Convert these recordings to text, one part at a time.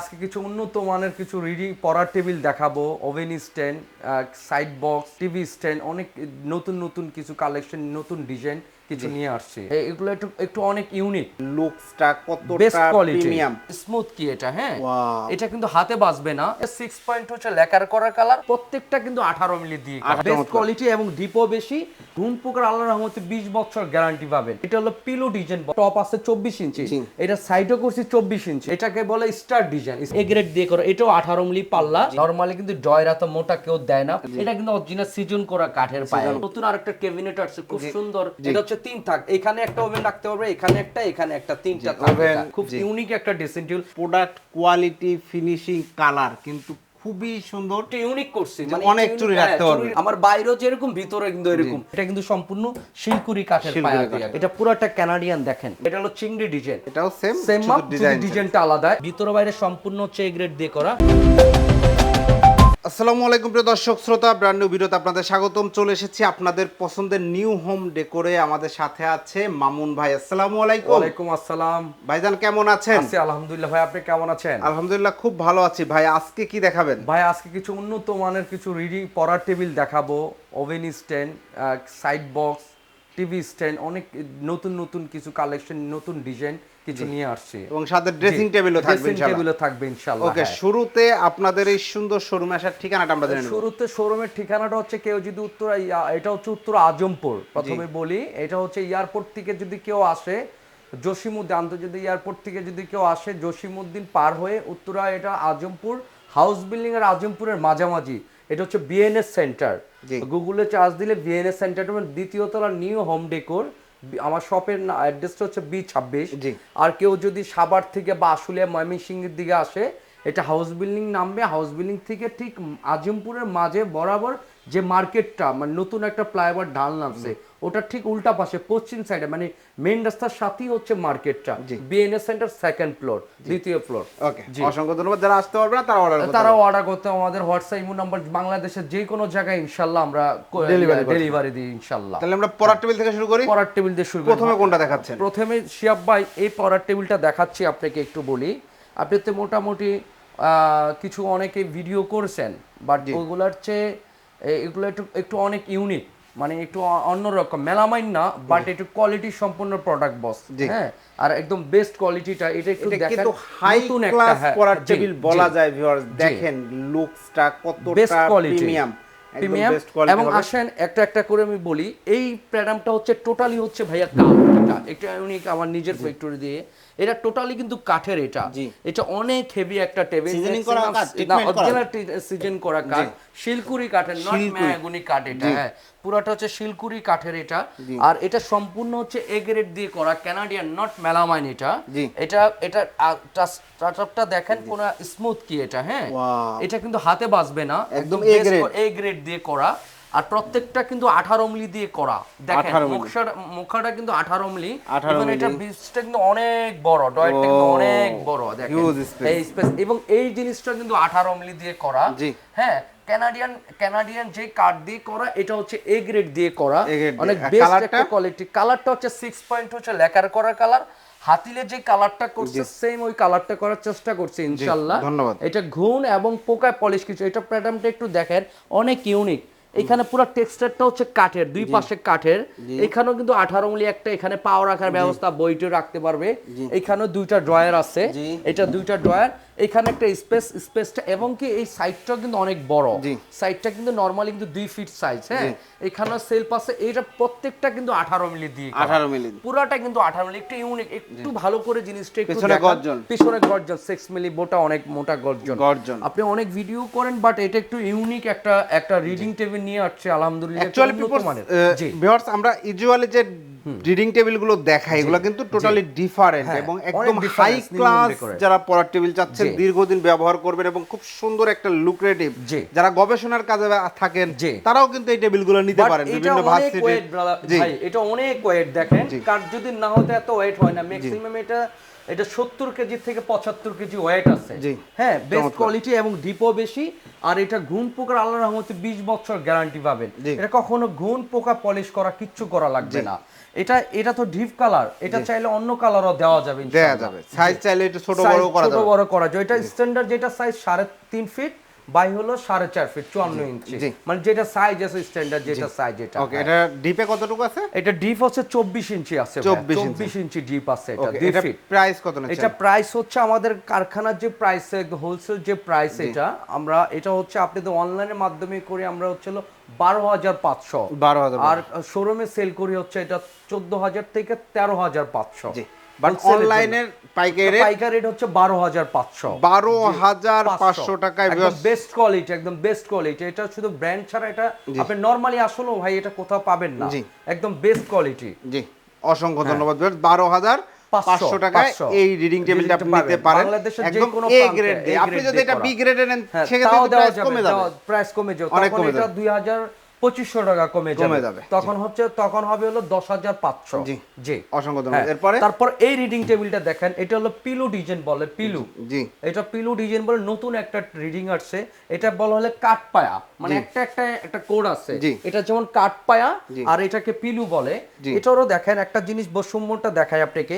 আজকে কিছু উন্নত মানের কিছু রিডিং পড়ার টেবিল দেখাবো। Oven stand side box TV stand অনেক নতুন নতুন কিছু কালেকশন নতুন ডিজাইন কিছু নিয়ে আসছে। এগুলো একটু একটু অনেক ইউনিক লুকসটা বেস্ট কোয়ালিটি প্রিমিয়াম স্মুথ কি এটা হ্যাঁ? এটা কিন্তু হাতে বাজবে না। সিক্স পয়েন্ট হচ্ছে লেকার করা কালার প্রত্যেকটা কিন্তু আঠারো মিলি দিয়ে বেস্ট কোয়ালিটি এবং ডিপো বেশি। ঘুম পোকার আল্লাহ রহমতে বিশ বছর গ্যারান্টি পাবেন। এটা হলো পিলো ডিজাইন টপ আছে চব্বিশ ইঞ্চি। এটা সাইডও করছি চব্বিশ ইঞ্চি। এটাকে বলে স্টার ডিজাইন এ গ্রেড দিয়ে করা। এটাও আঠারো মিলি পাল্লা। নর্মালি কিন্তু জয়রা তো মোটা কেউ দেয় না। এটা কিন্তু অরিজিনাল সিজন করা কাঠের পায়। নতুন আরেকটা ক্যাবিনেট আসছে। খুব সুন্দর। এটা হচ্ছে তিন থাক এখানে একটা ওভেন রাখতে পারবে এখানে একটা এখানে একটা তিনটা। খুব ইউনিক একটা dressing table product quality finishing colour কিন্তু খুবই সুন্দর। ইউনিক করছি মানে অনেক চুরি রাখতে হ্যাঁ, পারবে। আমার বাইরেও যেরকম ভিতরে কিন্তু এরকম। এটা কিন্তু সম্পূর্ণ শিলকুড়ি কাঠের পায়া কাঠের। এটা পুরোটা কানাডিয়ান দেখেন। এটা হলো চিংড়ি ডিজাইন এটাও সেম সেম ডিজাইন ডিজাইনটা আলাদা। ভিতরে বাইরে সম্পূর্ণ হচ্ছে এ গ্রেড দিয়ে করা। আসসালামু আলাইকুম প্রিয় দর্শক শ্রোতা ব্র্যান্ড নিউ ভিডিওতে আপনাদের স্বাগতম। চলে এসেছি আপনাদের পছন্দের নিউ হোম ডেকোরে আমাদের সাথে আছে মামুন ভাই। আসসালামু আলাইকুম। ওয়ালাইকুম আসসালাম। ভাইজান কেমন আছেন? আছি আলহামদুলিল্লাহ। ভাই আপনি কেমন আছেন? আলহামদুলিল্লাহ খুব ভালো আছি। ভাই আজকে কি দেখাবেন? ভাই আজকে কিছু উন্নত মানের কিছু রিডিং পড়ার টেবিল দেখাবো। Oven stand side box TV stand অনেক নতুন নতুন কিছু কালেকশন নতুন ডিজাইন কিছু নিয়ে আসছে। এবং সাথে ড্রেসিং টেবিলও থাকবে ইনশাআল্লাহ। টেবিলও থাকবে ইনশাআল্লাহ ওকে হ্যাঁ। শুরুতে আপনাদের এই সুন্দর শোরুমে আসার ঠিকানাটা আমরা জেনে শুরুতে শোরুমের ঠিকানাটা হচ্ছে কেউ যদি উত্তর এটা হচ্ছে উত্তর আজমপুর প্রথমে বলি। এটা হচ্ছে এয়ারপোর্ট থেকে যদি কেউ আসে জসিমুদ্দিন আন্তর্জাতিক এয়ারপোর্ট থেকে যদি কেউ আসে জসিমুদ্দিন পার হয়ে উত্তরা এটা আজমপুর হাউস বিল্ডিং এর আজমপুরের মাঝামাঝি। এটা হচ্ছে বিএনএস সেন্টার গুগলে চার্জ দিলে বিএনএস সেন্টার দ্বিতীয় তলা নিউ হোম ডেকোর আমার শপের অ্যাড্রেসটা হচ্ছে বি ছাব্বিশ জি। আর কেউ যদি সাবার থেকে বা আশুলিয়া ময়মনসিংহের দিকে আসে এটা হাউস বিল্ডিং নামবে হাউস বিল্ডিং থেকে ঠিক আজিমপুরের মাঝে বরাবর যে মার্কেটটা মানে নতুন একটা ফ্লাইওভার ঢাল নামছে ওটা ঠিক উল্টা পাশে পশ্চিম সাইডে মানে মেইন রাস্তার সাথেই হচ্ছে মার্কেটটা। বিএনএস সেন্টার সেকেন্ড ফ্লোর দ্বিতীয় ফ্লোর ওকে অসংখ্য ধন্যবাদ। যারা আসতে পারবে না তারা অর্ডার করতে তারাও অর্ডার করতে আমাদের হোয়াটসঅ্যাপ ইমো নাম্বার বাংলাদেশের যে কোনো জায়গায় ইনশাল্লাহ আমরা ডেলিভারি দিই ইনশাল্লাহ। তাহলে আমরা পরার টেবিল থেকে শুরু করি। পড়ার টেবিল দিয়ে শুরু করি। প্রথমে কোনটা দেখাচ্ছেন? প্রথমে শিয়াব ভাই এই পড়ার টেবিলটা দেখাচ্ছি আপনাকে একটু বলি। আপনি তো মোটামুটি আহ, কিছু অনেকে ভিডিও করছেন বাট ওগুলার চেয়ে এগুলো একটু একটু অনেক ইউনিক মানে একটু অন্যরকম মেলামাইন না বাট একটু কোয়ালিটি সম্পন্ন প্রোডাক্ট বস হ্যাঁ? আর একদম বেস্ট কোয়ালিটিটা এটা একটু এটা দেখেন হাই ক্লাস হ্যাঁ, পড়ার টেবিল বলা যায় ভিউয়ার্স দেখেন লুকসটা বেস্ট কতটা কোয়ালিটি প্রিমিয়াম প্রিমিয়াম এবং আসেন একটা একটা করে আমি বলি এই প্যাডামটা হচ্ছে টোটালি হচ্ছে ভাইয়া এটা একটা ইউনিক আমার নিজের ফ্যাক্টরি দিয়ে। এটা টোটালি কিন্তু কাঠের এটা। এটা অনেক হেভি একটা টেবিল Seasoning করা কাঠ, সিজন করা কাঠ। শিলকুড়ি কাঠের নট ম্যাগুনি কাঠ এটা হ্যাঁ। পুরোটা হচ্ছে শিলকুড়ি কাঠের এটা। আর এটা সম্পূর্ণ হচ্ছে এ গ্রেড দিয়ে করা কানাডিয়ান নট মেলামাইন এটা। এটা এটা দেখেন কোন স্মুথ কি এটা হ্যাঁ। এটা কিন্তু হাতে বাজবে না একদম। এ গ্রেড দিয়ে করা। আর প্রত্যেকটা কিন্তু আঠারো মিলি দিয়ে করা। দেখেন 18 মিলি। মুখটা কিন্তু আঠারো মিলি। এবং এটা। বিচটা কিন্তু অনেক বড় ডয়টা কিন্তু অনেক বড় দেখেন। এই স্পেস এবং এই জিনিসটা কিন্তু আঠারো মিলি দিয়ে করা। হ্যাঁ কানাডিয়ান কানাডিয়ান যে কাঠ দিয়ে করা এটা হচ্ছে এ গ্রেড দিয়ে করা। অনেক বেস্ট একটা কোয়ালিটি কালারটা হচ্ছে সিক্স পয়েন্ট হচ্ছে লেকার করা কালার হাতিলে যে কালারটা করছে সেম ওই কালারটা করার চেষ্টা করছে ইনশাল্লাহ। ধন্যবাদ। এটা ঘুণ এবং পোকায় পলিশ কিছু। এটা প্যাটার্নটা একটু দেখেন অনেক ইউনিক এখানে পুরো টেক্সচারটা হচ্ছে কাঠের দুই পাশে কাঠের। এখানেও কিন্তু আঠারো উঙ্গলি একটা এখানে পাও রাখার ব্যবস্থা বইটিও রাখতে পারবে। এখানেও দুইটা ড্রয়ার আছে। এটা দুইটা ড্রয়ার এখানে একটা স্পেস স্পেসটা এবং কি এই সাইডটা কিন্তু অনেক বড় সাইডটা কিন্তু নরমালি কিন্তু দুই ফিট সাইজ হ্যাঁ এখানেও সেলফ আছে এটা প্রত্যেকটা কিন্তু আঠারো মিলি দিয়ে। 18 মিলি। পুরাটা কিন্তু আঠারো মিলি একটু ইউনিক একটু ভালো করে জিনিসটা একটু পেছনে গর্জন। পিছনে গর্জন সিক্স মিলি বোটা অনেক মোটা গর্জন গর্জন। আপনি অনেক ভিডিও করেন বাট এটা একটু ইউনিক একটা একটা রিডিং টেবিল নিয়ে আসছে আলহামদুলিল্লাহ অ্যাকচুয়ালি পিপল মানের। ভিউয়ার্স আমরা ইউজুয়ালি যে রিডিং টেবিলগুলো দেখাই এগুলো কিন্তু টোটালি ডিফারেন্ট হ্যাঁ, এবং একদম হাই ক্লাস যারা পড়ার টেবিল চাচ্ছেন দীর্ঘদিন ব্যবহার করবেন এবং খুব সুন্দর একটা লুক্রেটিভ যারা গবেষণার কাজে থাকেন তারাও কিন্তু এই টেবিলগুলো নিতে পারেন বিভিন্ন ভার্সিটি ভাই, এটা অনেক ওয়েট দেখেন। কাঠ যদি না হতে এত ওয়েট হয় না ম্যাক্সিমাম এটা এটা সত্তর কেজি থেকে পঁচাত্তর কেজি ওয়েট আছে। হ্যাঁ বেস্ট কোয়ালিটি এবং ডিপো বেশি আর এটা ঘুণ পোকার আল্লাহ রহমতে বিশ বছর গ্যারান্টি পাবেন। এটা কখনো ঘুণ পোকা পলিশ করা কিচ্ছু করা লাগবে না। এটা এটা তো ডিপ কালার এটা চাইলে অন্য কালারও দেওয়া যাবে দেওয়া। যাবে। সাইজ চাইলে একটু ছোট বড় করা যাবে। ছোট বড় করা যায় এটা স্ট্যান্ডার্ড যেটা সাইজ সাড়ে তিন ফিট বাই হলো সাড়ে চার ফিট চুয়ান্ন ইঞ্চি মানে যেটা সাইজ আছে স্ট্যান্ডার্ড যেটা সাইজ এটা। ওকে। এটা ডিপে কতটুকু আছে? এটা ডিপ হচ্ছে চব্বিশ ইঞ্চি আছে 24 ইঞ্চি। চব্বিশ ইঞ্চি ডিপ আছে এটা দুই ফিট প্রাইস কত এটা প্রাইস হচ্ছে আমাদের কারখানার যে প্রাইস হোলসেল যে প্রাইস এটা আমরা এটা হচ্ছে আপনাদের অনলাইনের মাধ্যমে করে আমরা হচ্ছে বারো হাজার পাঁচশো। বারো হাজার আর শোরুমে সেল করি হচ্ছে এটা চোদ্দ হাজার থেকে তেরো হাজার পাঁচশো। বাট অনলাইনের পাইকারি রেট পাইকার রেট হচ্ছে বারো হাজার পাঁচশো। বারো হাজার পাঁচশো টাকায় বেস্ট কোয়ালিটি একদম বেস্ট কোয়ালিটি এটা শুধু ব্র্যান্ড ছাড়া এটা আপনি নরমালি আসলেও ভাই এটা কোথাও পাবেন না। একদম বেস্ট কোয়ালিটি জি। অসংখ্য ধন্যবাদ বারো হাজার পাঁচশো, টাকায় এই রিডিং টেবিলটা আপনি নিতে পারেন। একদম এ গ্রেড আপনি যদি এটা। বি গ্রেডে নেন হ্যাঁ, সেক্ষেত্রে প্রাইস কমে যাবে প্রাইস কমে যাবে। অনেক কমে যাবে। দুই হাজার পঁচিশশো টাকা কমে কমে যাবে। তখন হচ্ছে তখন হবে হলো দশ হাজার পাঁচশো। জি। জি। অসংখ্য হ্যাঁ, এরপরে? তারপর এই রিডিং টেবিলটা দেখেন এটা হলো পিলু ডিজাইন বলে পিলু জি। এটা পিলু ডিজাইন বলে নতুন একটা রিডিং আসছে। এটা বলা হলে কাঠ পায়া মানে একটা একটা একটা কোড আছে এটা যেমন কাঠ পায়া আর এটাকে পিলু বলে। এটারও দেখেন একটা জিনিস বৈষম্যটা দেখায় আপনাকে।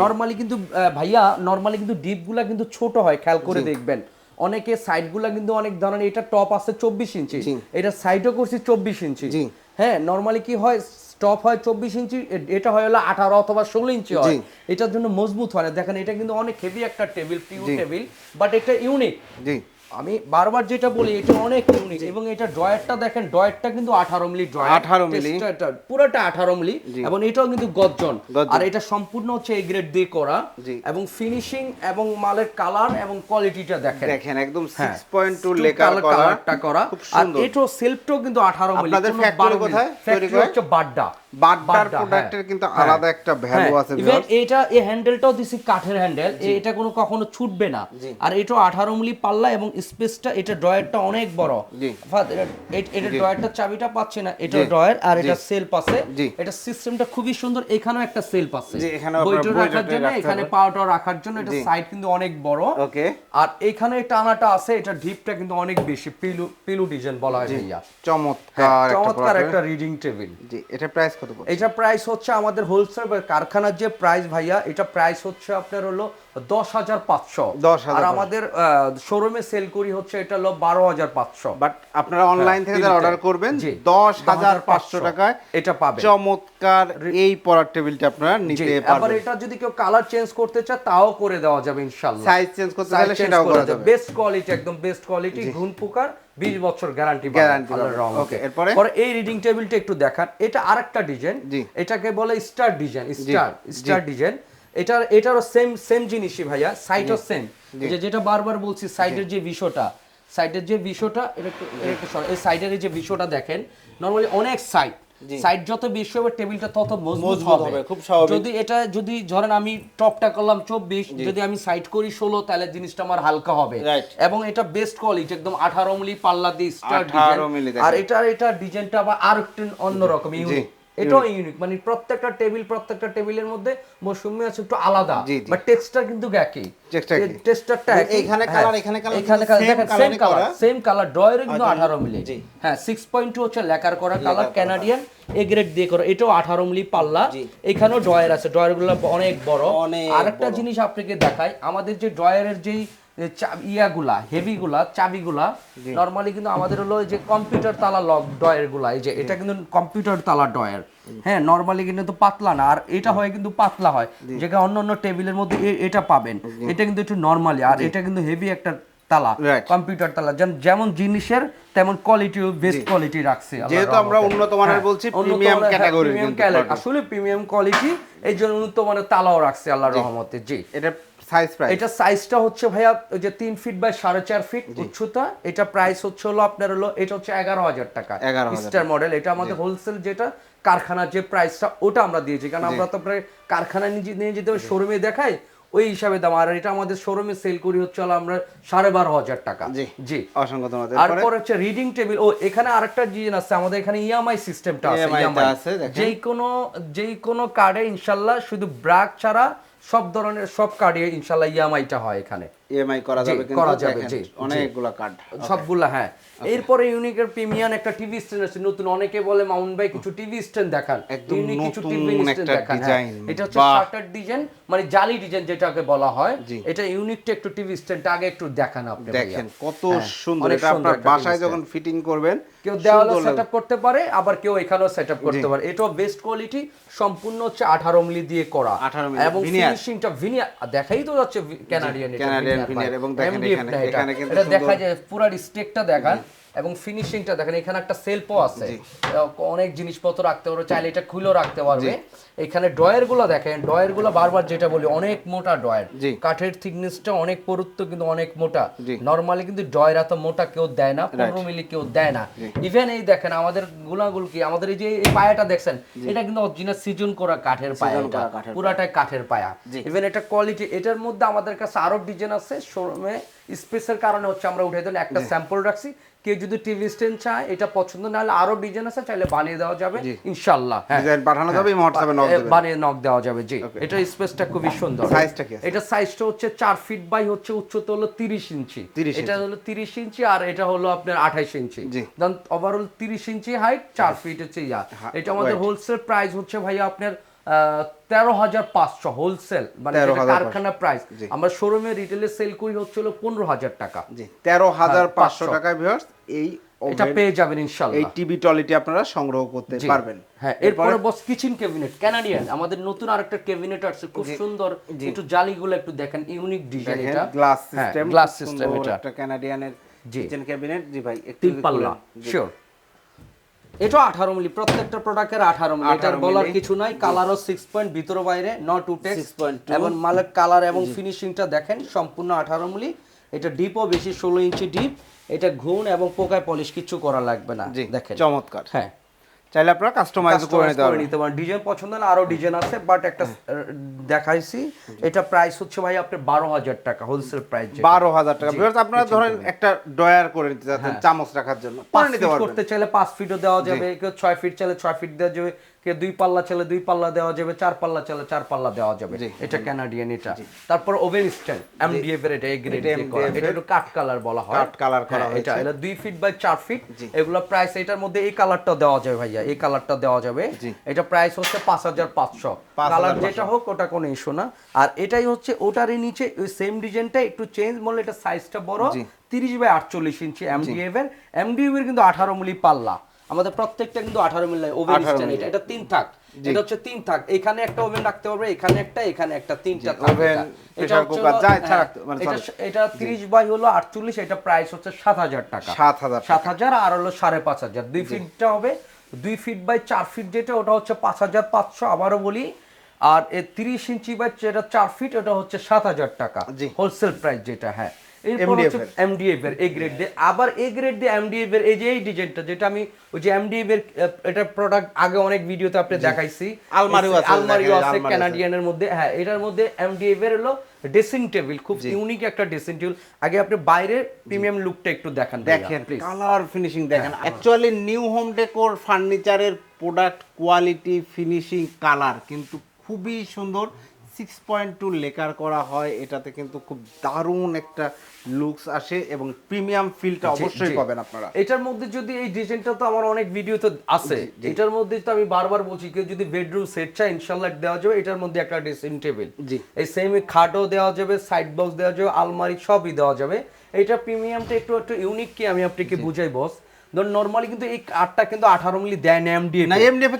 নরমালি কিন্তু ভাইয়া নরমালি কিন্তু ডিপগুলা কিন্তু ছোট হয় খেয়াল করে দেখবেন। অনেকে সাইডগুলা কিন্তু অনেক ধরনের এটা টপ আছে চব্বিশ ইঞ্চি। এটা সাইডও করছি চব্বিশ ইঞ্চি। হ্যাঁ নর্মালি কি হয় টপ হয় চব্বিশ ইঞ্চি এটা হয় হলো আঠারো অথবা ষোলো ইঞ্চি হয়। এটার জন্য মজবুত হয় না। দেখেন এটা কিন্তু অনেক হেভি একটা টেবিল পিউ টেবিল বাট এটা ইউনিক জি। আমি বারবার যেটা বলি এটা অনেক ইউনিক এবং এটা ড্রয়ারটা দেখেন ড্রয়ারটা কিন্তু আঠারো মিলি ড্রয়ার। 18 মিলি। পুরোটা আঠারো মিলি এবং এটাও কিন্তু গর্জন। আর এটা সম্পূর্ণ হচ্ছে এই গ্রেড দিয়ে করা এবং ফিনিশিং এবং মালের কালার এবং কোয়ালিটিটা দেখেন। দেখেন একদম হ্যাঁ। Six point two Two lacquer কালারটা করা। খুব আর এটাও সেলফটাও কিন্তু আঠারো মিলি আপনাদের কোনো factory 12 মিলি। কোথায়? তৈরি হচ্ছে বাড্ডা। বাড্ডার প্রোডাক্টের হ্যাঁ। কিন্তু হ্যাঁ। আলাদা একটা ভ্যালু হ্যাঁ, আছে viewers। এটা এই হ্যান্ডেলটাও দিছি কাঠের হ্যান্ডেল এটা কোনো কখনো ছুটবে না। আর এটা আঠারো মিলি পাল্লা এবং স্পেসটা এটা ড্রয়ারটা অনেক বড়। এটা- ড্রয়ারটা চাবিটা পাচ্ছে না এটা ড্রয়ার আর এটা সেলফ আছে। এটা সিস্টেমটা খুবই সুন্দর এখানেও একটা সেলফ আছে। বইটা রাখার জন্য এখানে। পাওয়াটা রাখার জন্য এটা সাইড কিন্তু অনেক বড়। ওকে। আর এখানে টানাটা আছে এটা ডিপটা কিন্তু অনেক বেশি পিলু পিলু ডিজাইন বলা হয় হ্যাঁ, চমৎকার একটা চমৎকার একটা রিডিং টেবিল জি এটা প্রাইস কত এটা প্রাইস হচ্ছে আমাদের হোলসেল কারখানার যে প্রাইস ভাইয়া এটা প্রাইস হচ্ছে আপনার হলো দশ হাজার পাঁচশো। আর আমাদের শোরুমে সেল করি হচ্ছে এটা হলো বারো হাজার পাঁচশো। বাট আপনারা অনলাইন থেকে যারা অর্ডার করবেন। দশ হাজার পাঁচশো টাকায় এটা পাবেন। চমৎকার এই পড়ার টেবিলটা আপনারা নিতে পারবেন। এটা যদি কেউ কালার চেঞ্জ করতে চায় তাও করে দেওয়া যাবে ইনশাল্লাহ। সাইজ চেঞ্জ করতে চাইলে সেটাও করা যাবে। বেস্ট কোয়ালিটি একদম বেস্ট কোয়ালিটি ঘুন পোকার 20 বছর গ্যারান্টি গ্যারান্টি। Okay, এরপরে? পরে এই রিডিং টেবিলটা একটু দেখান। এটা আরেকটা ডিজাইন এটাকে বলে star design star star design এটার এটারও সেম সেম জিনিসই ভাইয়া সাইটও সেম যে যেটা বারবার বলছি সাইডের যে বিষয়টা সাইডের যে বিষয়টা এটা একটু এটা এই সাইডের যে বিষয়টা দেখেন নরমালি অনেক সাইড সাইড যত বেশি হবে টেবিলটা তত মজবুত হবে। খুব স্বাভাবিক। যদি এটা যদি ধরেন আমি টপটা করলাম চব্বিশ যদি আমি সাইড করি ষোলো তাহলে জিনিসটা আমার হালকা হবে। এবং এটা বেস্ট কোয়ালিটি একদম আঠারো মিলি পাল্লা দিয়ে স্টার 18 আর এটা এটা ডিজাইনটা আবার আর একটু অন্যরকম ইউনিক এটাও ইউনিক মানে প্রত্যেকটা টেবিল প্রত্যেকটা টেবিলের মধ্যে মৌসুমি আছে একটু আলাদা। বাট টেক্সচার কিন্তু একই। টেক্সচারটা একই। এইখানে হ্যাঁ, এখানে colour এখানে সেম কালার সেম কালার ড্রয়ারে কিন্তু আচ্ছা, আঠারো মিলি। হ্যাঁ সিক্স পয়েন্ট টু হচ্ছে লেকার করা কালার ক্যানাডিয়ান এ গ্রেড দিয়ে করা। এটাও আঠারো মিলি পাল্লা। এখানেও ড্রয়ার আছে। ড্রয়ারগুলো অনেক বড়। আরেকটা জিনিস আপনাকে দেখাই। আমাদের যে ড্রয়ারের যেই ইয়াগুলা হেভিগুলা চাবিগুলা নরমালি কিন্তু আমাদের হলো যে কম্পিউটার তালা লক এই যে এটা কিন্তু কম্পিউটার তালা ড্রয়ার হ্যাঁ নরমালি কিন্তু পাতলা না আর এটা হয় কিন্তু পাতলা হয়। যেটা অন্য অন্য টেবিলের মধ্যে এটা পাবেন। এটা কিন্তু একটু নরমালি আর এটা কিন্তু হেভি একটা তালা কম্পিউটার তালা। যেমন জিনিসের তেমন কোয়ালিটি বেস্ট কোয়ালিটি রাখছে যেহেতু আমরা উন্নত মানের হ্যাঁ, বলছি, category। product। আসলে প্রিমিয়াম কোয়ালিটি এই জন্য উন্নত মানের তালাও রাখছে আল্লাহর রহমতে জি। এটা সাইজ প্রাইস এটা সাইজটা হচ্ছে ভাইয়া ওই যে ফিট বাই সাড়ে চার ফিট উচ্চতা। এটা প্রাইস হচ্ছে হলো আপনার হলো এটা হচ্ছে এগারো হাজার টাকা। স্টার মডেল এটা আমাদের হোলসেল যেটা কারখানার যে প্রাইসটা ওটা আমরা দিয়েছি। কারণ আমরা তো প্রায় কারখানা নিয়ে যেতে শোরুমে দেখাই ওই হিসাবে দাম। আর এটা আমাদের শোরুমে সেল করি হচ্ছে হলো আমরা সাড়ে বারো হাজার টাকা। জি। অসংখ্য ধন্যবাদ। আর হচ্ছে রিডিং টেবিল ও এখানে আরেকটা জিনিস আছে আমাদের এখানে ইএমআই সিস্টেমটা আছে আছে, দেখেন। যেই কোনো যেই কোনো কার্ডে ইনশাল্লাহ শুধু ব্র্যাক ছাড়া সব ধরনের সব কার্ডে ইনশাল্লাহ ইএমআইটা হয় এখানে। ইএমআই করা জি, যাবে কিন্তু করা যাবে, জি। অনেকগুলা কার্ড সবগুলা হ্যাঁ। এরপরে ইউনিকের প্রিমিয়াম একটা টিভি স্ট্যান্ড আছে নতুন। অনেকে বলে মাউন্ট ভাই কিছু টিভি স্ট্যান্ড দেখান। একদম কিছু টিভি স্ট্যান্ড দেখান হ্যাঁ। এটা হচ্ছে শাটার ডিজাইন মানে জালি ডিজাইন যেটাকে বলা হয়। এটা ইউনিকটা একটু টিভি স্ট্যান্ডটা আগে একটু দেখান আপনি দেখেন কত হ্যাঁ, সুন্দর। এটা আপনার বাসায় যখন ফিটিং করবেন কেউ দেওয়ালে সুন্দর সেট লাগবে। করতে পারে আবার কেউ এখানেও সেট করতে পারে। এটাও বেস্ট কোয়ালিটি সম্পূর্ণ হচ্ছে আঠারো মিলি দিয়ে করা। 18 এবং ফিনিশিংটা ভিনিয়ার দেখাই তো যাচ্ছে ক্যানাডিয়ান এবং দেখেন এখানে- এখানে কিন্তু দেখা যায় পুরো স্টেকটা দেখান এবং ফিনিশিংটা দেখেন এখানে একটা সেলফও আছে। অনেক জিনিসপত্র রাখতে পারবে চাইলে এটা খুলেও রাখতে পারবে। এখানে ড্রয়ারগুলো দেখেন ড্রয়ারগুলো বারবার যেটা বলি অনেক মোটা ড্রয়ার। কাঠের থিকনেসটা অনেক পুরুত্ব কিন্তু অনেক মোটা। নরমালি কিন্তু ড্রয়ার এত মোটা কেউ দেয় না পনেরো মিলি কেউ দেয় না। ইভেন এই দেখেন আমাদের গুলাগুল কি? আমাদের এই যে এই পায়াটা দেখছেন এটা কিন্তু অরিজিনাল সিজন করা কাঠের পায়া এটা। পুরাটাই কাঠের পায়া। ইভেন এটা কোয়ালিটি এটার মধ্যে আমাদের কাছে আরও ডিজাইন আছে শোরুমে স্পেসের কারণে হচ্ছে আমরা উঠে দিলাম একটা স্যাম্পল রাখছি। কেউ যদি টিভি স্ট্যান্ড চায় এটা পছন্দ না হলে আরও ডিজাইন আছে চাইলে বানিয়ে দেওয়া যাবে। ইনশাল্লাহ হ্যাঁ। ডিজাইন পাঠানো যাবে হোয়াটসঅ্যাপে নক এ, দেবেন বানিয়ে নক দেওয়া যাবে জি। এটা স্পেসটা খুবই সুন্দর। সাইজটা কি আছে? এটা সাইজটা হচ্ছে চার ফিট বাই হচ্ছে উচ্চতা হলো তিরিশ ইঞ্চি। 30 এটা হলো তিরিশ ইঞ্চি আর এটা হলো আপনার আঠাইশ ইঞ্চি। জি। দেন ওভারঅল তিরিশ ইঞ্চি হাইট চার ফিট হচ্ছে ইয়া। এটা আমাদের হোলসেল প্রাইস হচ্ছে ভাইয়া আপনার তেরো হাজার পাঁচশো হোলসেল মানে কারখানা প্রাইস আমরা শোরুমে রিটেলে সেল করি হচ্ছে হলো পনেরো হাজার টাকা। তেরো হাজার হ্যাঁ, পাঁচশো। 500 টাকায় ভিউয়ার্স এই এটা পেয়ে যাবেন এই টিভি টলিটি আপনারা সংগ্রহ করতে পারবেন। হ্যাঁ এরপরে বস কিচেন ক্যাবিনেট কানাডিয়ান আমাদের নতুন আরেকটা ক্যাবিনেট আসছে খুব সুন্দর। একটু জালিগুলো একটু দেখেন ইউনিক ডিজাইন এটা। গ্লাস হ্যাঁ, সিস্টেম গ্লাস সিস্টেম এটা। একটা কানাডিয়ানের কিচেন ক্যাবিনেট জি ভাই একটু পাল্লা শিওর এটা আঠারো মিলি প্রত্যেকটা প্রোডাক্টের আঠারো মিলি। এটার বলার। কিছু নাই কালারও সিক্স পয়েন্ট ভিতর বাইরে নট টু টেক্স 6.2 এবং মালের কালার এবং ফিনিশিংটা দেখেন সম্পূর্ণ আঠারো মিলি। এটা ডিপও বেশি ষোলো ইঞ্চি ডিপ এটা ঘুণ এবং পোকায় পলিশ কিছু করা লাগবে না দেখেন। চমৎকার। হ্যাঁ। চাইলে আপনারা কাস্টমাইজ করে নিতে পারেন পারবেন। নিতে পারেন। ডিজাইন পছন্দ না আরও ডিজাইন আছে বাট একটা দেখাইছি এটা প্রাইস হচ্ছে ভাই আপনার বারো হাজার টাকা হোলসেল প্রাইস বারো হাজার টাকা। বিকজ আপনারা ধরেন একটা ডয়ার করে নিতে চাচ্ছেন চামচ রাখার জন্য করে নিতে পারবেন করতে চাইলে পাঁচ ফিটও দেওয়া যাবে কেউ ছয় ফিট চাইলে ছয় ফিট দেওয়া যাবে। কেউ দুই পাল্লা চাইলে দুই পাল্লা দেওয়া যাবে চার পাল্লা চাইলে চার পাল্লা দেওয়া যাবে। এটা ক্যানাডিয়ান এটা। তারপর ওভেন স্ট্যান্ড এমডিএফ এর এটা এই গ্রেড এটা একটু কাট কালার বলা হয়। কাঠ colour করা হ্যাঁ, এটা এটা দুই ফিট বাই চার ফিট এগুলো প্রাইস এটার মধ্যে এই কালারটা দেওয়া যাবে ভাইয়া এই কালারটা দেওয়া যাবে। এটা প্রাইস হচ্ছে পাঁচ হাজার পাঁচশো। 5,500 কালার যেটা হোক ওটা কোনো ইস্যু না। আর এটাই হচ্ছে ওটারই নিচে ওই সেম ডিজাইনটা একটু চেঞ্জ বললে এটা সাইজটা বড়। তিরিশ বাই আটচল্লিশ ইঞ্চি এমডিএফ এর। এমডিএফ এর কিন্তু আঠারো মিলি পাল্লা। আমাদের প্রত্যেকটা কিন্তু আঠারো মিলি ওভেন স্ট্যান্ড এটা এটা তিন থাক। এটা হচ্ছে তিন থাক। এখানে একটা ওভেন রাখতে পারবে এখানে একটা এখানে একটা তিনটা হচ্ছে cooker, হলো- যা ইচ্ছা হ্যাঁ, রাখতে- মানে এটা। এটা তিরিশ বাই হলো আটচল্লিশ এটা প্রাইস হচ্ছে সাত হাজার টাকা। সাত হাজার সাত হাজার আর হলো সাড়ে পাঁচ হাজার। দুই ফিটটা হবে দুই ফিট বাই চার ফিট যেটা ওটা হচ্ছে পাঁচ হাজার পাঁচশো আবারও বলি। আর এ তিরিশ ইঞ্চি বাই যেটা চার ফিট ওটা হচ্ছে সাত হাজার টাকা। জি। হোলসেল প্রাইস যেটা হ্যাঁ। এরপর MDF হচ্ছে এমডিএফ এর এ গ্রেড দিয়ে। আবার এ গ্রেড দিয়ে এমডিএফ এর এই যে এই ডিজাইনটা যেটা আমি ওই যে এমডিএফ এর এটা প্রোডাক্ট আগে অনেক ভিডিওতে আপনি দেখাইছি। আলমারিও আছে, আলমারিও আছে আলমারি আছে। ক্যানাডিয়ানের মধ্যে। হ্যাঁ এটার মধ্যে এমডিএফ এর হলো ড্রেসিং টেবিল খুব ইউনিক একটা ড্রেসিং টেবিল আগে আপনি বাইরের প্রিমিয়াম লুকটা একটু দেখান। কালার ফিনিশিং দেখেন। অ্যাকচুয়ালি নিউ হোম ডেকোর ফার্নিচারের প্রোডাক্ট কোয়ালিটি ফিনিশিং কালার কিন্তু খুবই সুন্দর। সিক্স পয়েন্ট টু লেকার করা হয় এটাতে কিন্তু খুব দারুণ একটা লুকস আসে এবং প্রিমিয়াম ফিলটা অবশ্যই পাবেন আপনারা। এটার মধ্যে যদি এই ডিজাইনটা তো আমার অনেক ভিডিও তো আছে। এটার মধ্যে তো আমি বারবার বলছি কেউ যদি বেডরুম সেট চায় ইনশাল্লাহ দেওয়া যাবে। এটার মধ্যে একটা ড্রেসিং টেবিল জি। এই সেম খাটও দেওয়া যাবে সাইড বক্স দেওয়া যাবে আলমারি সবই দেওয়া যাবে। এটা প্রিমিয়ামটা একটু একটু ইউনিক কি আমি আপনাকে বুঝাই বস ধরুন নর্মালি কিন্তু এই কাঠটা কিন্তু আঠারো মিলি দেয় না এমডিএফ না,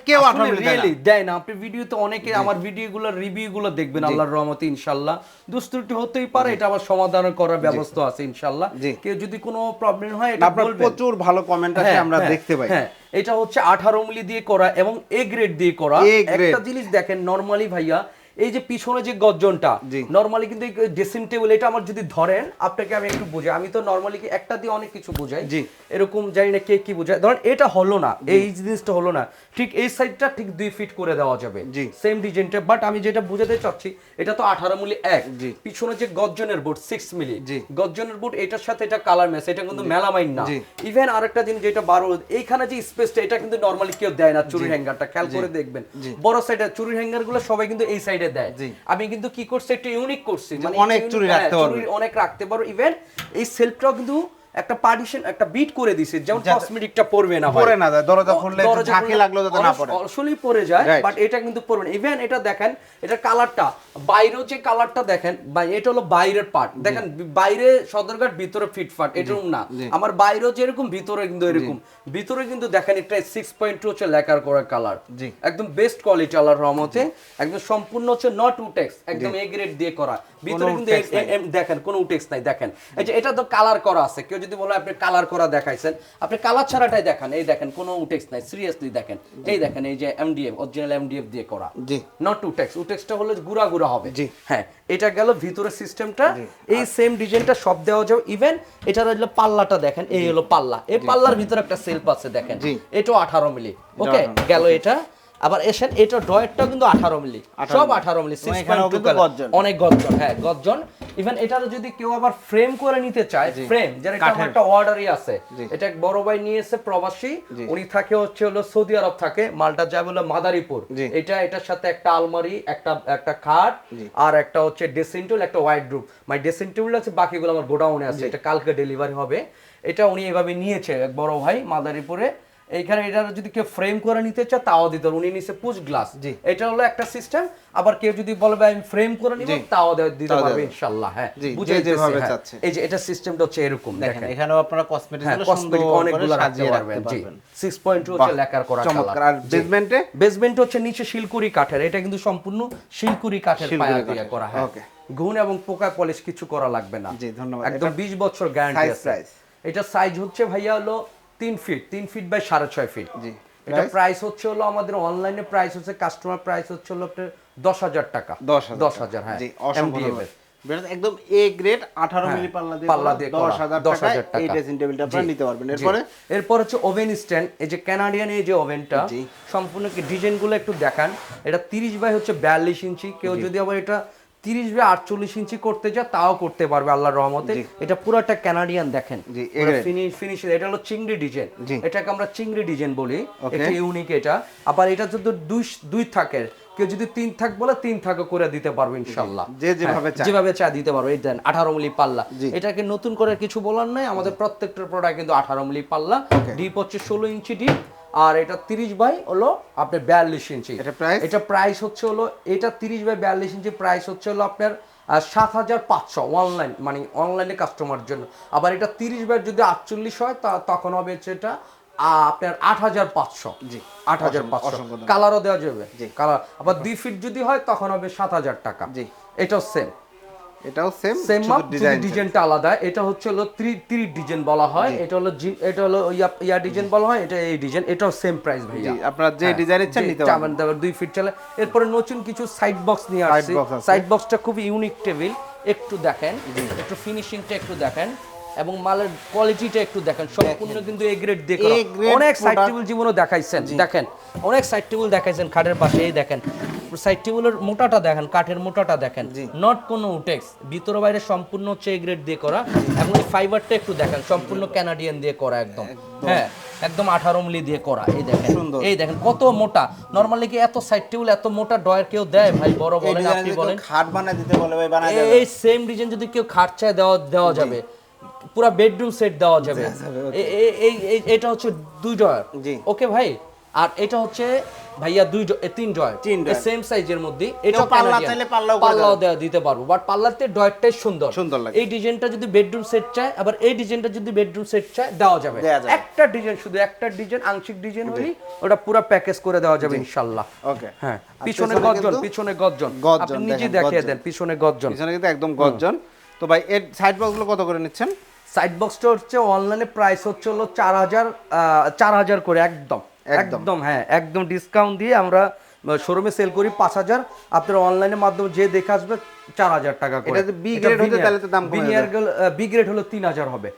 কেউ 18 মিলি দেয় না। আপনি ভিডিওতে অনেকে আমার ভিডিওগুলো রিভিউগুলো দেখবেন আল্লাহর রহমতে ইনশাল্লাহ। দুস্তুটি হতেই পারে এটা আবার সমাধান করার ব্যবস্থা আছে ইনশাল্লাহ। কেউ যদি কোনো প্রবলেম হয় এটা বলবেন। প্রচুর ভালো কমেন্ট আসে হ্যাঁ, আমরা হ্যাঁ, দেখতে পাই। হ্যাঁ। এটা হচ্ছে আঠারো মিলি দিয়ে করা এবং এ গ্রেড দিয়ে করা। একটা জিনিস দেখেন নরমালি ভাইয়া এই যে পিছনে যে গর্জনটা। নরমালি কিন্তু ড্রেসিং টেবিল এটা আমার যদি ধরেন আপনাকে আমি একটু বুঝাই। আমি তো নরমালি একটা দিয়ে অনেক কিছু বুঝাই। জি। এরকম জানি না কে কি বুঝায়। ধরেন এটা হলো না এই জিনিসটা হলো না। ঠিক এই সাইডটা ঠিক দুই ফিট করে দেওয়া যাবে। জি। সেম ডিজাইনটা বাট আমি যেটা বুঝাতে চাচ্ছি এটা তো আঠারো মিলি এক। জি। পিছনে যে গর্জনের বোর্ড সিক্স মিলি। জি। গর্জনের বোর্ড এটার সাথে এটা কালার ম্যাচ এটা কিন্তু মেলামাইন না। ইভেন আরেকটা জিনিস যেটা বারো এইখানে যে স্পেসটা এটা কিন্তু নর্মালি কেউ দেয় না চুরির হ্যাঙ্গারটা খেয়াল করে দেখবেন। বড় সাইডে চুরি হ্যাঙ্গারগুলো সবাই কিন্তু এই সাইডে রেটে দেয়। আমি কিন্তু কি করছি একটু ইউনিক করছি। মানে অনেক চুরি রাখতে হ্যাঁ, অনেক রাখতে পারো। ইভেন এই সেলফটাও কিন্তু একটা পার্টিশন একটা বিট করে দিছে যেমন কসমেটিকটা পড়বে না পড়ে না যায়, দরজা খুললে ঝাঁকি লাগলেও যাতে না পড়ে। আসলেই পড়ে যায় বাট এটা কিন্তু পড়বে না। ইভেন এটা দেখেন এটা কালারটা বাইরেও যে কালারটা দেখেন বা এটা হলো বাইরের পার্ট দেখেন বাইরে সদরঘাট ভিতরে ফিটফাট এরকম না। আমার বাইরেও যেরকম ভিতরে কিন্তু এরকম। ভিতরে কিন্তু দেখেন একটা সিক্স পয়েন্ট টু হচ্ছে লেকার করা কালার। একদম বেস্ট কোয়ালিটি আল্লাহর রহমতে। একদম সম্পূর্ণ হচ্ছে নট উটেক্স একদম এ গ্রেড দিয়ে করা। ভিতরে কিন্তু দেখেন কোনো উটেক্স নাই দেখেন। এই যে এটা তো কালার করা আছে কেউ যদি বলে আপনি কালার করা দেখাইছেন আপনি কালার ছাড়াটাই দেখান। এই দেখেন কোনো উটেক্স নাই সিরিয়াসলি দেখেন। এই দেখেন এই যে এমডিএফ অরিজিনাল এমডিএফ দিয়ে করা। জি। নট উটেক্স উটেক্সটা হলো গুড়া গুড়া হবে। জি। হ্যাঁ এটা গেল ভিতরে সিস্টেমটা এই সেম ডিজাইনটা সব দেওয়া যাবে ইভেন এটা হলো পাল্লাটা দেখেন এই হলো পাল্লা। এই পাল্লার ভিতরে একটা সেলফ আছে দেখেন। এটাও আঠারো মিলি ওকে 18 গেল এটা। আবার এসেন এটা ডয়েরটাও কিন্তু আঠারো মিলি। সব আঠারো মিলি। অনেক গর্জন হ্যাঁ গর্জন। ইভেন এটার যদি কেউ আবার ফ্রেম করে নিতে চায় ফ্রেম যেটা। একটা অর্ডারই আছে এটা এক বড় ভাই নিয়ে এসে প্রবাসী উনি থাকে হচ্ছে হলো সৌদি আরব থাকে মালটা যাবে হলো মাদারীপুর। এটা এটার সাথে একটা আলমারি একটা একটা খাট আর একটা হচ্ছে ড্রেসিং টেবিল একটা হোয়াইট রুম মানে ড্রেসিং টেবিল আছে বাকিগুলো আমার গোডাউনে আছে এটা কালকে ডেলিভারি হবে। এটা উনি এভাবে নিয়েছে এক বড় ভাই মাদারীপুরে। এইখানে এটা যদি কেউ ফ্রেম করে নিতে চায় তাও দিতে উনি নিছে পুশ গ্লাস জি। এটা হলো একটা সিস্টেম আবার কেউ যদি বলবে আমি ফ্রেম করে নিব তাও দিতে পারবে ইনশাআল্লাহ হ্যাঁ। যে যেভাবে হ্যাঁ। চাচ্ছে। এই যে এটা সিস্টেমটা হচ্ছে এরকম দেখেন এখানেও আপনারা কসমেটিক্স হ্যাঁ কসমেটিক অনেকগুলো রাখতে পারবেন জি। 6.2 হচ্ছে লেকার করা চমৎকার। আর বেসমেন্টে বেসমেন্ট হচ্ছে নিচে শিলকুড়ি কাঠের। এটা কিন্তু সম্পূর্ণ শিলকুড়ি কাঠের পায়া দিয়ে করা হয়। okay. গুণ এবং পোকা পলিশ কিছু করা লাগবে না। জি, ধন্যবাদ। একদম এটা 20 বছর গ্যারান্টি আছে। এটা সাইজ হচ্ছে ভাইয়া হলো 3 ফিট তিন ফিট বাই 6.5 ফিট জি। এটা প্রাইস হচ্ছে হলো আমাদের অনলাইনে প্রাইস হচ্ছে কাস্টমার প্রাইস হচ্ছে হলো আপনার 10000 টাকা। 10000 10000 হ্যাঁ। বেরোতে একদম এ গ্রেড 18 মিলি পাল্লা দিয়ে পাল্লা দিয়ে করা, 10000 10,000 টাকায় টাকা। এই ড্রেসিং টেবিলটা আপনারা নিতে পারবেন। এরপরে? এরপর হচ্ছে ওভেন স্ট্যান্ড এই যে কানাডিয়ান এই যে ওভেনটা সম্পূর্ণ কি ডিজাইনগুলো একটু দেখান। এটা 30 বাই হচ্ছে 42 ইঞ্চি। কেউ যদি আবার এটা 30 বাই 48 ইঞ্চি করতে চায় তাও করতে পারবে আল্লাহর রহমতে। এটা পুরোটা কানাডিয়ান দেখেন। ফিনিশ ফিনিশ এটা হলো চিংড়ি ডিজাইন। এটাকে আমরা চিংড়ি ডিজাইন বলি। এটা ইউনিক এটা। আবার এটা যদি দুই দুই থাকে কেউ যদি তিন থাক বলে তিন থাকও করে দিতে পারবে ইনশাল্লাহ যে যেভাবে হ্যাঁ, যেভাবে চা দিতে পারব। এই দেন আঠারো মিলি পাল্লা। এটাকে নতুন করে কিছু বলার নাই। আমাদের প্রত্যেকটা প্রোডাক্ট কিন্তু আঠারো মিলি পাল্লা. ডিপ হচ্ছে ষোলো ইঞ্চি ডিপ আর এটা তিরিশ বাই হলো আপনার বিয়াল্লিশ ইঞ্চি এটা price? এটা প্রাইস হচ্ছে হলো এটা তিরিশ বাই বিয়াল্লিশ ইঞ্চি প্রাইস হচ্ছে হলো আপনার সাত হাজার পাঁচশো অনলাইন মানে অনলাইনে কাস্টমার জন্য আবার এটা তিরিশ বাই যদি আটচল্লিশ হয় তা তখন হবে হচ্ছে এটা আপনার আট হাজার পাঁচশো জি। আট হাজার পাঁচশো কালারও দেওয়া যাবে জি। কালার আবার দুই ফিট যদি হয় তখন হবে সাত হাজার টাকা জি। এটাও সেম এটাও সেম সেম ডিজাইন ডিজাইনটা আলাদা। এটা হচ্ছে হলো থ্রি থ্রি ডিজাইন বলা হয়। এটা হলো এটা হলো ইয়া ডিজাইন বলা হয় এটা এই ডিজাইন এটাও সেম প্রাইস ভাইয়া। আপনারা যে ডিজাইন ইচ্ছা নিতে চাবেন দাবার দুই ফিট চলে। এরপরে নতুন কিছু সাইড বক্স নিয়ে আসছি। সাইড বক্সটা খুব ইউনিক টেবিল একটু দেখেন। একটু ফিনিশিংটা একটু দেখেন। এবং মালের কোয়ালিটিটা একটু দেখেন। সম্পূর্ণ কিন্তু এ গ্রেড grade অনেক সাইড টেবিল জীবনও দেখাইছেন। দেখেন। অনেক সাইড টেবিল দেখাইছেন খাটের পাশে এই দেখেন। সাইড টেবিলের মোটাটা দেখেন কাঠের মোটাটা দেখেন। নট কোনো উটেক্স ভিতরে বাইরে সম্পূর্ণ হচ্ছে এ গ্রেড দিয়ে করা এবং এই ফাইবারটা একটু দেখেন সম্পূর্ণ ক্যানাডিয়ান দিয়ে করা একদম। হ্যাঁ একদম আঠারো মিলি দিয়ে করা এই দেখেন। এই দেখেন কত মোটা। নরমালি কি এত সাইড টেবিল এত মোটা ডয়ার কেউ দেয় ভাই? বড় বলেন আপনি বলেন। খাট বানায় দিতে বলে ভাই বানায় এই- এই সেম ডিজাইন যদি কেউ খাট চায় দেওয়া দেওয়া যাবে। পুরো বেডরুম সেট দেওয়া যাবে। এই- এই- এটা হচ্ছে দুই ডয়ার। ওকে ভাই আর এটা হচ্ছে ভাইয়া দুই তিন ডয়ার তিন। সেম সাইজের মধ্যে এটা পাল্লা চাইলে পাল্লাও পাল্লাও দেওয়া দিতে পারব। বাট পাল্লাতে ডয়ারটাই সুন্দর। সুন্দর লাগে। এই ডিজাইনটা যদি বেডরুম সেট চায় আবার এই ডিজাইনটা যদি বেডরুম সেট চায় দেওয়া যাবে। একটা ডিজাইন শুধু একটা ডিজাইন আংশিক ডিজাইন হলেই ওটা পুরো প্যাকেজ করে দেওয়া যাবে ইনশাআল্লাহ ওকে। হ্যাঁ পিছনে গর্জন পিছনে গর্জন, আপনি নিজে দেখিয়ে দেন পিছনে গর্জন। পিছনে কিন্তু একদম গর্জন। তো ভাই এর সাইড বক্সগুলো কত করে নিচ্ছেন? সাইড বক্সটা হচ্ছে অনলাইনে প্রাইস হচ্ছে হলো চার হাজার চার হাজার করে একদম। একদম। হ্যাঁ একদম ডিসকাউন্ট দিয়ে আমরা শোরুমে সেল করি পাঁচ হাজার আপনার অনলাইনের মাধ্যমে যে দেখে আসবে চার হাজার টাকা করে। এটা যদি B grade তাহলে তো দাম কমে ভিনিয়ার বি গ্রেড হলো তিন হাজার হবে।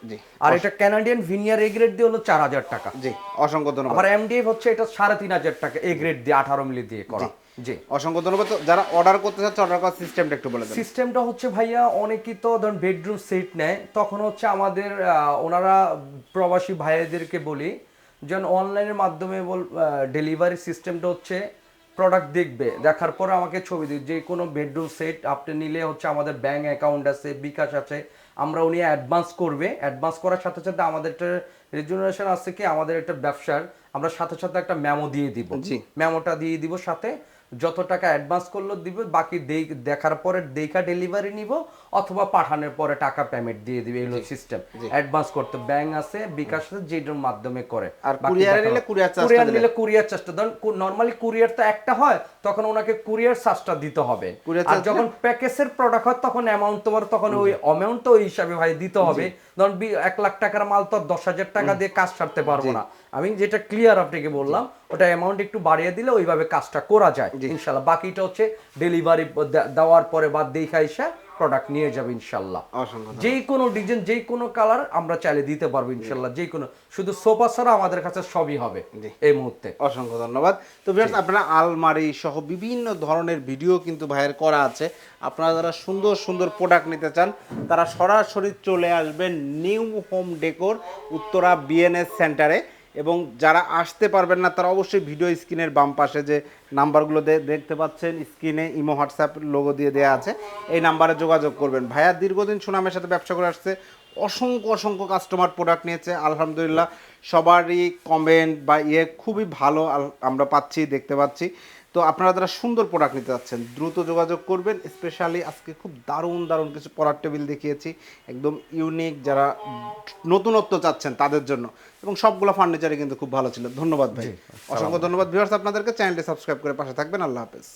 আর এটা ক্যানাডিয়ান ভিনিয়ার এ গ্রেড দিয়ে হলো চার হাজার টাকা। জি অসংখ্য ধন্যবাদ। আবার এমডিএফ হচ্ছে এটা সাড়ে তিন হাজার টাকা এ গ্রেড দিয়ে আঠারো মিলি দিয়ে করা। জি অসংখ্য ধন্যবাদ। যারা অর্ডার করতে চাচ্ছে অর্ডার করার সিস্টেমটা একটু বলে দেন। সিস্টেমটা হচ্ছে ভাইয়া অনেকেই তো ধরুন বেডরুম সেট নেয় তখন হচ্ছে আমাদের ওনারা প্রবাসী ভাইয়াদেরকে বলি যেন অনলাইনের মাধ্যমে বল ডেলিভারি সিস্টেমটা হচ্ছে প্রোডাক্ট দেখবে। দেখার পর আমাকে ছবি দিই যে কোনো বেডরুম সেট আপনি নিলে হচ্ছে আমাদের ব্যাঙ্ক অ্যাকাউন্ট আছে বিকাশ আছে আমরা উনি অ্যাডভান্স করবে। অ্যাডভান্স করার সাথে সাথে আমাদের একটা রেজুলেশন আছে কি? আমাদের একটা ব্যবসার আমরা সাথে সাথে একটা মেমো দিয়ে দিব। ম্যামোটা মেমোটা দিয়ে দিব সাথে। যত টাকা অ্যাডভান্স করল দিবে বাকি দেখার পরে দেখা ডেলিভারি নিব অথবা পাঠানোর পরে টাকা পেমেন্ট দিয়ে দিবে এগুলো সিস্টেম অ্যাডভান্স করতে ব্যাংক আছে বিকাশ আছে যেটার মাধ্যমে করে। আর দেখানো- নিলে টা courier দিলে? নিলে কুরিয়ার চার্জটা ধরুন নর্মালি কুরিয়ার তো একটা হয় তখন ওনাকে কুরিয়ার চার্জটা দিতে হবে। আর যখন প্যাকেজের প্রোডাক্ট হয় তখন অ্যামাউন্ট তোমার তখন ওই অ্যামাউন্ট তো ওই হিসাবে ভাই দিতে হবে। ধরুন এক লাখ টাকার মাল তো দশ হাজার টাকা দিয়ে কাজ সারতে পারব না। আমি যেটা ক্লিয়ার আপনাকে বললাম ওটা অ্যামাউন্ট একটু বাড়িয়ে দিলে ওইভাবে কাজটা করা যায়। ইনশাল্লাহ। বাকিটা হচ্ছে ডেলিভারি দেওয়ার পরে বা দেখা এসে প্রোডাক্ট নিয়ে যাবে ইনশাল্লাহ। যে কোনো ডিজাইন যে কোনো কালার আমরা চাইলে দিতে পারব ইনশাল্লাহ। যে কোনো শুধু সোফা ছাড়া আমাদের কাছে সবই হবে এই মুহূর্তে। অসংখ্য ধন্যবাদ। তো ভিউয়ার্স আপনারা আলমারি সহ বিভিন্ন ধরনের ভিডিও কিন্তু ভাইয়ের করা আছে। আপনারা যারা সুন্দর সুন্দর প্রোডাক্ট নিতে চান তারা সরাসরি চলে আসবেন new home decor Uttara BNS সেন্টারে এবং যারা আসতে পারবেন না, তারা অবশ্যই ভিডিও স্ক্রিনের বাম পাশে যে নাম্বারগুলো দেখতে পাচ্ছেন, স্ক্রিনে ইমো, হোয়াটসঅ্যাপ লোগো দিয়ে দেওয়া আছে, এই নাম্বারে যোগাযোগ করবেন। ভাইয়া, দীর্ঘদিন সুনামের সাথে ব্যবসা করে আসছে, অসংখ্য অসংখ্য কাস্টমার প্রোডাক্ট নিয়েছে, আলহামদুলিল্লাহ। সবারই কমেন্ট বা ইয়ে খুবই ভালো আমরা পাচ্ছি, দেখতে পাচ্ছি। তো আপনারা যারা সুন্দর প্রোডাক্ট নিতে যাচ্ছেন দ্রুত যোগাযোগ করবেন। স্পেশালি আজকে খুব দারুণ দারুণ কিছু পড়ার টেবিল দেখিয়েছি। একদম ইউনিক যারা নতুনত্ব চাচ্ছেন তাদের জন্য। এবং সবগুলো ফার্নিচারই কিন্তু খুব ভালো ছিল। ধন্যবাদ ভাই। অসংখ্য ধন্যবাদ। ভিউয়ার্স আপনাদেরকে চ্যানেলটি সাবস্ক্রাইব করে পাশে থাকবেন। আল্লাহ হাফেজ।